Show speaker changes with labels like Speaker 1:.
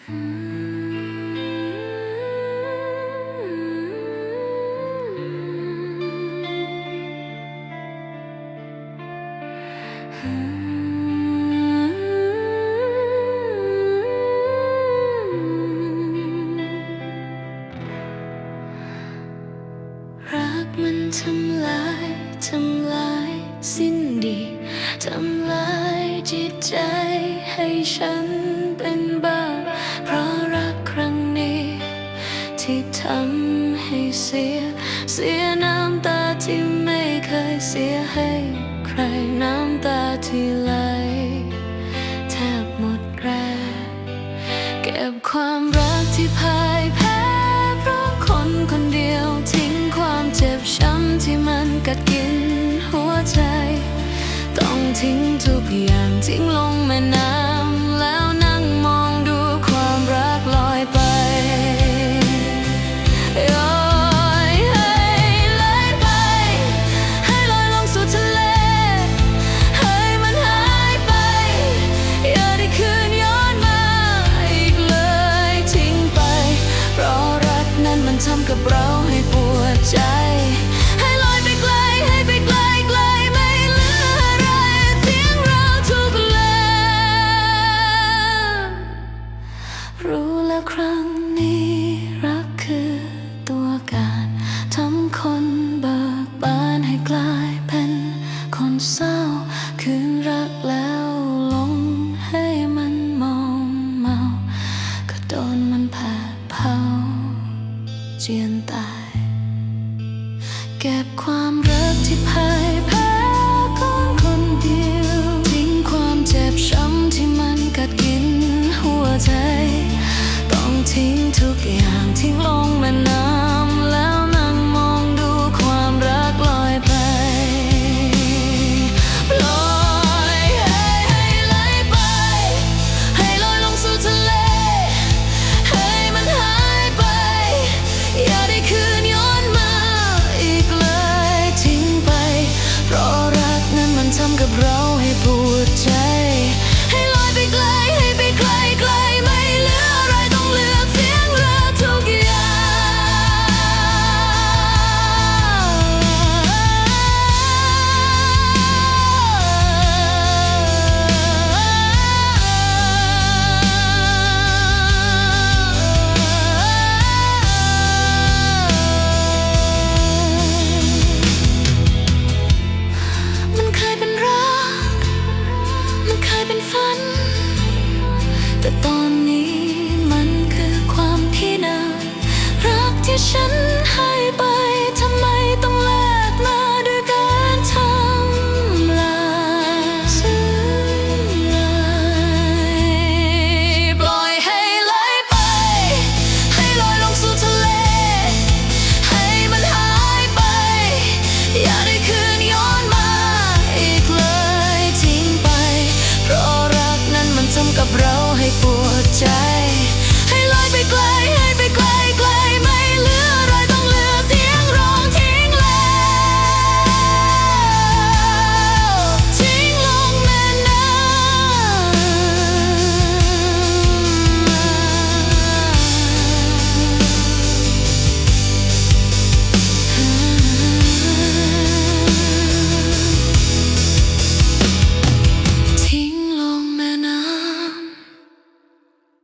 Speaker 1: รักมันทำลายทำลายสิ้นดี ทำลายจิตใจให้ฉัน สีย เสียน้ำตาที่ไม่เคยเสียให้ใครน้ำตาที่ไหลแทบหมดแรงเก็บความรักที่พ่ายแพ้เพราะคนคนเดียวทิ้งความเจ็บช้ำที่มันกัดกินหัวใจ ต้องทิ้งทุกอย่างทิ้งลงแม่น้ำ รู้แล้วครั้งนี้รักคือตัวการทำคนเบิกบานให้กลายเป็นคนเศร้า คืนรักแล้วลงให้มันมองเมา ก็โดนมันแผดเผาเจียนตาย เก็บความรักที่พ่า ให้ try.